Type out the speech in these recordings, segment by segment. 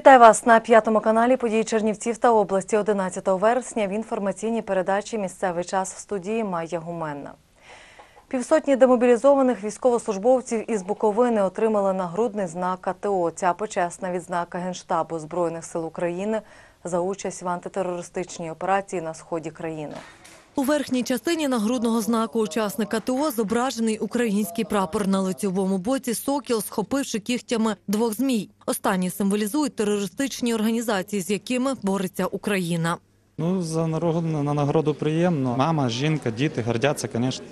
Вітаю вас на п'ятому каналі події Чернівців та області 11 вересня в інформаційній передачі Місцевий час в студії Майя Гуменна. Півсотні демобілізованих військовослужбовців із Буковини отримали нагрудний знак АТО. Ця почесна відзнака Генштабу Збройних сил України за участь в антитерористичній операції на сході країни. У верхній частині нагрудного знаку учасника ТО зображений український прапор на лицьовому боці сокіл, схопивши кігтями двох змій. Останні символізують терористичні організації, з якими бореться Україна. Ну, за нагороду, на нагороду приємно. Мама, жінка, діти гордяться, звісно.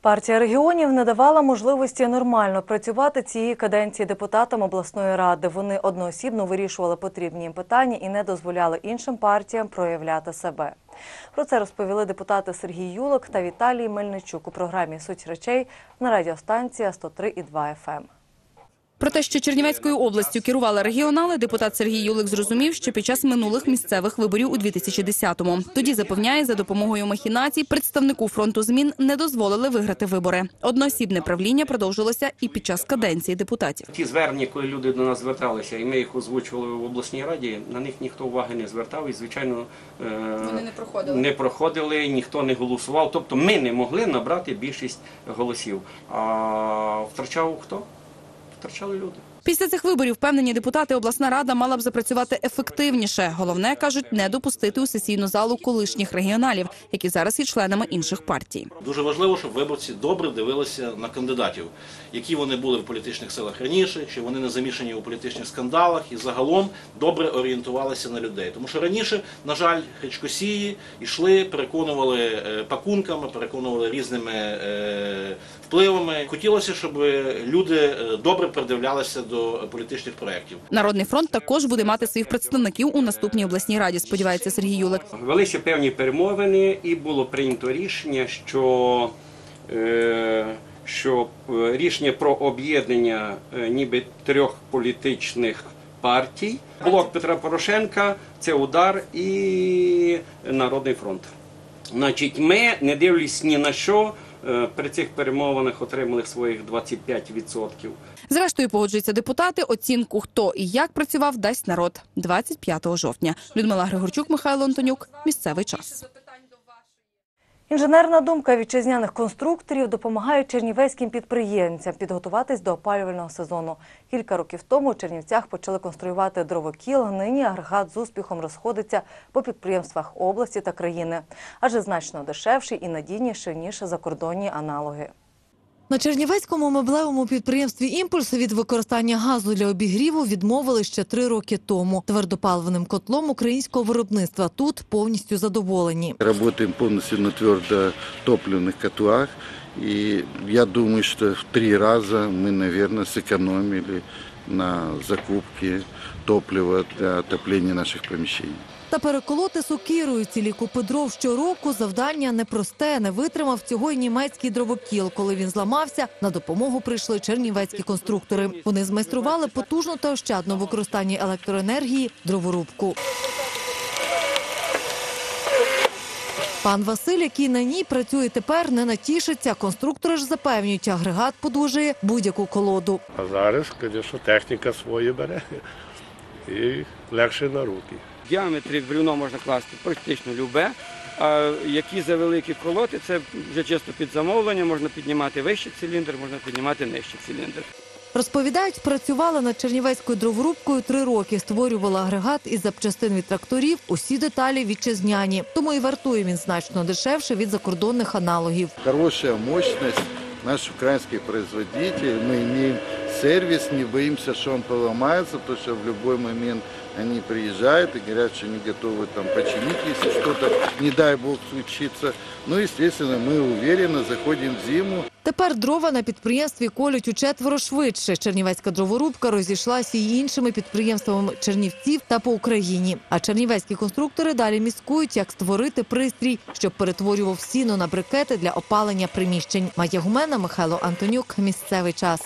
Партія регіонів не давала можливості нормально працювати цієї каденції депутатам обласної ради. Вони одноосібно вирішували потрібні їм питання і не дозволяли іншим партіям проявляти себе. Про це розповіли депутати Сергій Юлик та Віталій Мельничук у програмі Суть речей на радіостанція 103,2 FM. Про те, що Чернівецькою областю керували регіонали, депутат Сергій Юлик зрозумів, що під час минулих місцевих виборів у 2010-му. Тоді запевняє, за допомогою махінацій представнику фронту змін не дозволили виграти вибори. Одноосібне правління продовжилося і під час каденції депутатів. Ті звернення, коли люди до нас зверталися, і ми їх озвучували в обласній раді, на них ніхто уваги не звертав і, звичайно, вони не проходили. не проходили, ніхто не голосував. Тобто ми не могли набрати більшість голосів. А втрачав хто? Втрачали люди. Після цих виборів впевнені депутати обласна рада мала б запрацювати ефективніше. Головне кажуть, не допустити у сесійну залу колишніх регіоналів, які зараз є членами інших партій. Дуже важливо, щоб виборці добре дивилися на кандидатів, які вони були в політичних силах раніше, чи вони не замішані у політичних скандалах і загалом добре орієнтувалися на людей. Тому що раніше, на жаль, хречкосії йшли, переконували е, пакунками, переконували різними е, впливами. Хотілося, щоб люди е, добре придивлялися до політичних проєктів. Народний фронт також буде мати своїх представників у наступній обласній раді. Сподівається Сергій Юлик. Велися певні перемовини, і було прийнято рішення, що, е, що е, рішення про об'єднання е, ніби трьох політичних партій. Блок Петра Порошенка це удар і Народний фронт. Значить, ми, не дивлячись ні на що, при цих перемовинах отримали своїх 25%. Зрештою погоджуються депутати. Оцінку хто і як працював дасть народ 25 жовтня. Людмила Григорчук, Михайло Антонюк. Місцевий час. Інженерна думка вітчизняних конструкторів допомагає чернівецьким підприємцям підготуватись до опалювального сезону. Кілька років тому у Чернівцях почали конструювати дровокіл. Нині агрегат з успіхом розходиться по підприємствах області та країни, адже значно дешевший і надійніший ніж закордонні аналоги. На Чернівецькому меблевому підприємстві «Імпульс» від використання газу для обігріву відмовили ще три роки тому. Твердопаливним котлом українського виробництва тут повністю задоволені. Работаем полностью на твердотопливных котлах. И я думаю, что в три раза мы, наверное, сэкономили на закупке топлива для отопления наших помещений. Та переколоти сокирою цілі купи дров щороку завдання непросте. Не витримав цього й німецький дровокіл. Коли він зламався, на допомогу прийшли чернівецькі конструктори. Вони змайстрували потужну та ощадну використанні електроенергії дроворубку. Пан Василь, який на ній працює тепер, не натішиться. Конструктори ж запевнюють, агрегат подужує будь-яку колоду. А зараз, звісно, техніка своє бере і легше на руки. В діаметрі бревно можна класти практично любе. А які за великі колоти, це вже чисто під замовлення, можна піднімати вищий циліндр, можна піднімати нижчий циліндр. Розповідають, працювала над чернівецькою дроворубкою три роки. Створювала агрегат із запчастин від тракторів. Усі деталі вітчизняні. Тому і вартує він значно дешевше від закордонних аналогів. Хорошая мощность, наш украинский производитель. Мы имеем сервис, не боимся, что он поломается, потому что в любой момент они приезжают и говорят, что они готовы там починить, если что-то, не дай бог, случится. Ну, естественно, мы уверенно заходим в зиму. Тепер дрова на підприємстві колють учетверо швидше. Чернівецька дроворубка розійшлася й іншими підприємствами Чернівців та по Україні. А чернівецькі конструктори далі міскують, як створити пристрій, щоб перетворював сіно на брикети для опалення приміщень. Майя Гумена, Михайло Антонюк. Місцевий час.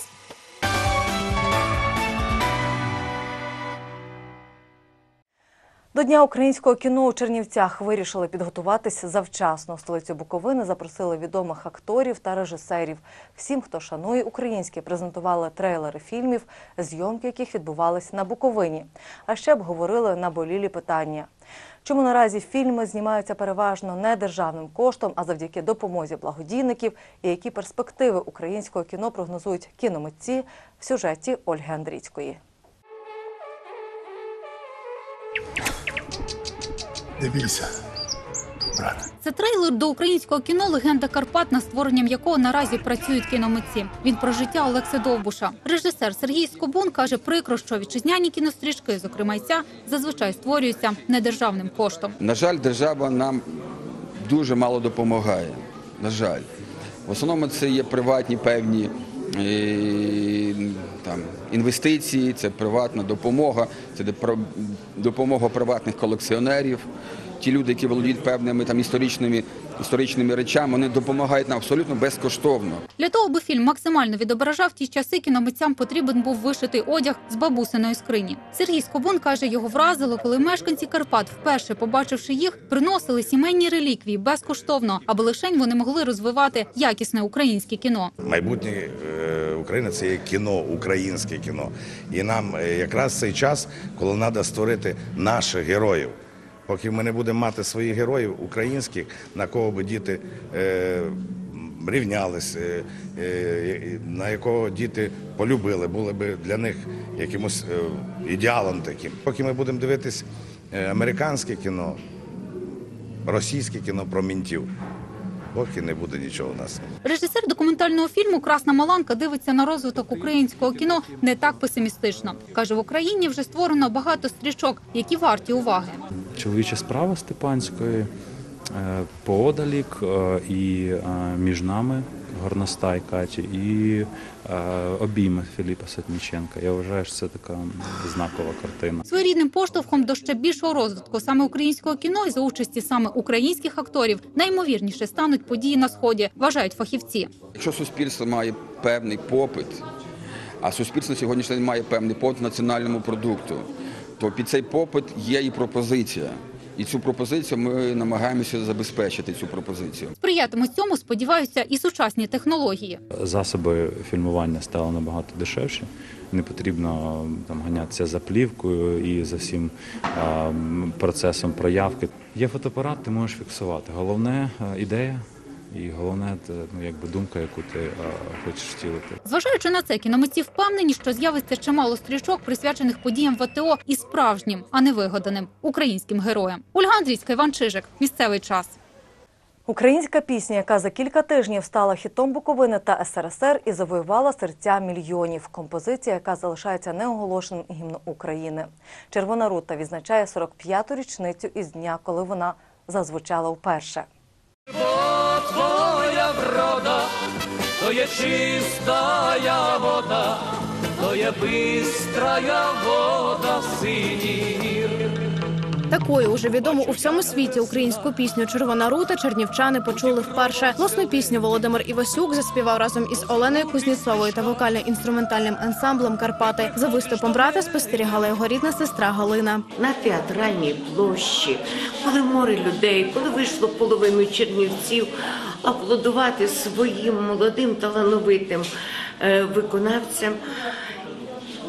До Дня українського кіно у Чернівцях вирішили підготуватись завчасно. Столицю Буковини запросили відомих акторів та режисерів. Всім, хто шанує українське, презентували трейлери фільмів, зйомки яких відбувались на Буковині. А ще обговорили наболілі питання. Чому наразі фільми знімаються переважно не державним коштом, а завдяки допомозі благодійників, і які перспективи українського кіно прогнозують кіномитці в сюжеті Ольги Андрійської. Не бійся, брат. Це трейлер до українського кіно Легенда Карпат, над створенням якого наразі працюють кіномитці. Він про життя Олекси Довбуша. Режисер Сергій Скобун каже прикро, що вітчизняні кінострічки, зокрема й ця, зазвичай створюються недержавним коштом. На жаль, держава нам дуже мало допомагає. На жаль, в основному це є приватні певні е, інвестиції, це приватна допомога, це де про- допомога приватних колекціонерів. Ті люди, які володіють певними там історичними, історичними речами, вони допомагають нам абсолютно безкоштовно. Для того, аби фільм максимально відображав ті часи, кіномитцям потрібен був вишитий одяг з бабусиної скрині. Сергій Скобун каже, його вразило, коли мешканці Карпат, вперше побачивши їх, приносили сімейні реліквії безкоштовно, аби лишень вони могли розвивати якісне українське кіно. Майбутнє е, України це є кіно, українське кіно. І нам е, якраз цей час, коли треба створити наших героїв. Поки ми не будемо мати своїх героїв українських, на кого би діти е, рівнялись, е, е, на якого діти полюбили, були би для них якимось е, ідеалом таким. Поки ми будемо дивитись е, американське кіно, російське кіно про мінтів, поки не буде нічого у нас. Режисер документального фільму Красна Маланка дивиться на розвиток українського кіно не так песимістично. каже, в Україні вже створено багато стрічок, які варті уваги. Чоловіча справа Степанської е, поодалік е, і е, між нами горностай Каті і е, обійми Філіпа Сотніченка. Я вважаю, що це така знакова картина. Своєрідним поштовхом до ще більшого розвитку саме українського кіно і за участі саме українських акторів наймовірніше стануть події на сході, вважають фахівці. Якщо суспільство має певний попит, а суспільство сьогоднішній день має певний попит національному продукту, то під цей попит є і пропозиція. І цю пропозицію ми намагаємося забезпечити цю пропозицію. Сприятимуть цьому, сподіваються, і сучасні технології. Засоби фільмування стали набагато дешевші. Не потрібно там ганятися за плівкою і за всім а, процесом проявки. Є фотоапарат, ти можеш фіксувати. Головне е, ідея і головне це, ну, якби думка, яку ти е, хочеш втілити. Зважаючи на це, кіномитці впевнені, що з'явиться чимало стрічок, присвячених подіям ВТО і справжнім, а не вигаданим українським героям. Ольга Андрійська, Іван Чижик. Місцевий час. Українська пісня, яка за кілька тижнів стала хітом Буковини та СРСР і завоювала серця мільйонів. Композиція, яка залишається неоголошеним гімном України. Червона рута відзначає 45-ту річницю із дня, коли вона зазвучала вперше. Врода, то є чистая вода, то є бистрая вода синір. Такою уже відому у всьому світі українську пісню Червона рута чернівчани почули вперше. Власну пісню Володимир Івасюк заспівав разом із Оленою Кузнєцовою та вокально-інструментальним ансамблем Карпати. За виступом брата спостерігала його рідна сестра Галина. на театральній площі, коли море людей, коли вийшло половину чернівців аплодувати своїм молодим талановитим е, виконавцям.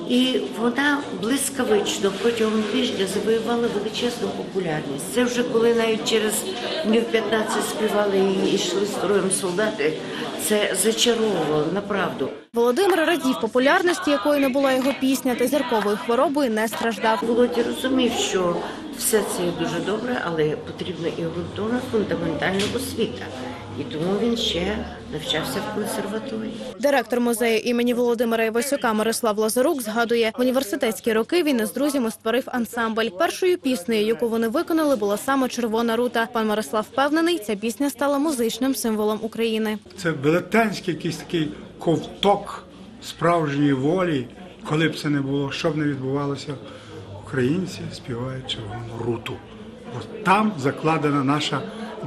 І вона блискавично протягом тижня завоювала величезну популярність. Це вже коли навіть через днів 15 співали і йшли строєм солдати. Це зачаровувало направду. Володимир радів популярності, якою не була його пісня, та зірковою хворобою не страждав. Володя розумів, що все це є дуже добре, але потрібна і ґрунтовна фундаментальна освіта. І тому він ще навчався в консерваторії. Директор музею імені Володимира Івасюка Мирослав Лазарук згадує, в університетські роки він із друзями створив ансамбль. Першою піснею, яку вони виконали, була саме Червона рута. Пан Мирослав впевнений, ця пісня стала музичним символом України. Це велетенський якийсь такий ковток справжньої волі, коли б це не було, що б не відбувалося, українці співають червону руту. От там закладена наша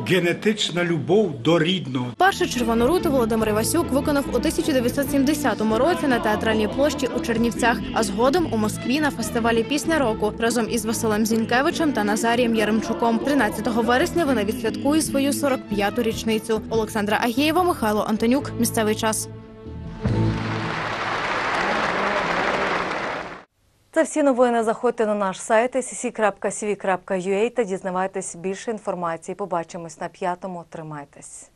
генетична любов до рідного. Перший червону руту Володимир Івасюк виконав у 1970 році на театральній площі у Чернівцях, а згодом у Москві на фестивалі Пісня року разом із Василем Зінкевичем та Назарієм Яремчуком. 13 вересня вона відсвяткує свою 45-ту річницю. Олександра Агієва, Михайло Антонюк. Місцевий час. Це всі новини. Заходьте на наш сайт cc.cv.ua та дізнавайтесь більше інформації. Побачимось на п'ятому. Тримайтесь.